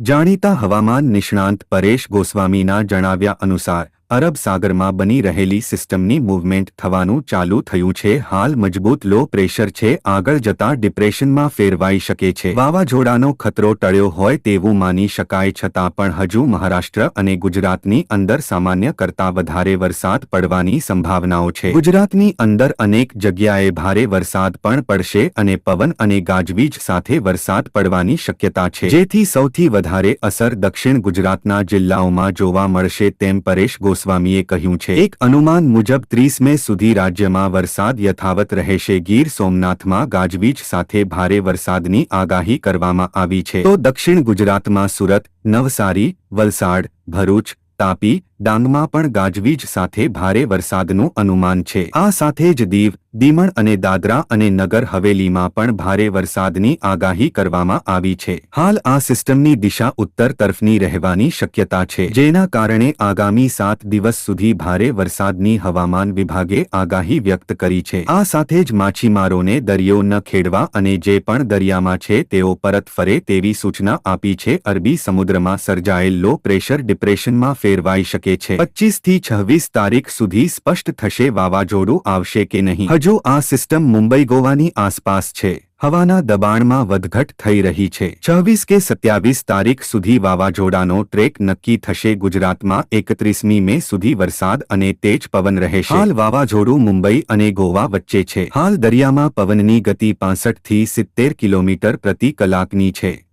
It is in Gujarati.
જાણીતા હવામાન નિષ્ણાંત પરેશ ગોસ્વામીના જણાવ્યા અનુસાર અરબ સાગરમાં બની રહેલી સિસ્ટમની મૂવમેન્ટ થવાનું ચાલુ થયું છે. હાલ મજબૂત લો પ્રેશર છે. આગળ જતા ડિપ્રેશનમાં ફેરવાઈ શકે છે. વાવાઝોડાનો ખતરો ટળ્યો હોય તેવું માની શકાય છતાં પણ હજુ મહારાષ્ટ્ર અને ગુજરાતની અંદર સામાન્ય કરતાં વધારે વરસાદ પડવાની સંભાવનાઓ છે. ગુજરાતની અંદર અનેક જગ્યાએ ભારે વરસાદ પણ પડશે અને પવન અને ગાજવીજ સાથે વરસાદ પડવાની શક્યતા છે. જેથી સૌથી વધારે અસર દક્ષિણ ગુજરાતના જિલ્લાઓમાં જોવા મળશે તેમ પરેશ ગોસ્વામીએ કહ્યું છે, એક અનુમાન મુજબ ત્રીસ મે સુધી રાજ્યમાં વરસાદ યથાવત રહેશે. ગીર સોમનાથમાં ગાજવીજ સાથે ભારે વરસાદની આગાહી કરવામાં આવી છે. તો દક્ષિણ ગુજરાતમાં સુરત, નવસારી, વલસાડ, ભરૂચ, તાપી ડાંગમાં પણ ગાજવીજ સાથે ભારે વરસાદનું અનુમાન છે. આ સાથે જ દીવ, દીમણ અને દાદરા અને નગર હવેલીમાં પણ ભારે વરસાદની આગાહી કરવામાં આવી છે. હાલ આ સિસ્ટમની દિશા ઉત્તર તરફની રહેવાની શક્યતા છે. જેના કારણે આગામી સાત દિવસ સુધી ભારે વરસાદની હવામાન વિભાગે આગાહી વ્યક્ત કરી છે. આ સાથે જ માછીમારોને દરિયો ન ખેડવા અને જે પણ દરિયામાં છે તેઓ પરત ફરે તેવી સૂચના આપી છે. અરબી સમુદ્રમાં સર્જાયેલ લો પ્રેશર ડિપ્રેશનમાં ફેરવાઈ શકે છે. પચીસથી છવ્વીસ તારીખ સુધી સ્પષ્ટ થશે વાવાઝોડું આવશે કે નહીં. હજુ આ સિસ્ટમ મુંબઈ ગોવાની આસપાસ છે. હવાના દબાણમાં વધઘટ થઈ રહી છે. છવ્વીસ કે સત્યાવીસ તારીખ સુધી વાવાઝોડાનો ટ્રેક નક્કી થશે. ગુજરાતમાં એકત્રીસમી મે સુધી વરસાદ અને તેજ પવન રહેશે. હાલ વાવાઝોડું મુંબઈ અને ગોવા વચ્ચે છે. હાલ દરિયામાં પવનની ગતિ પાસઠથી સિત્તેર કિલોમીટર પ્રતિ કલાકની છે.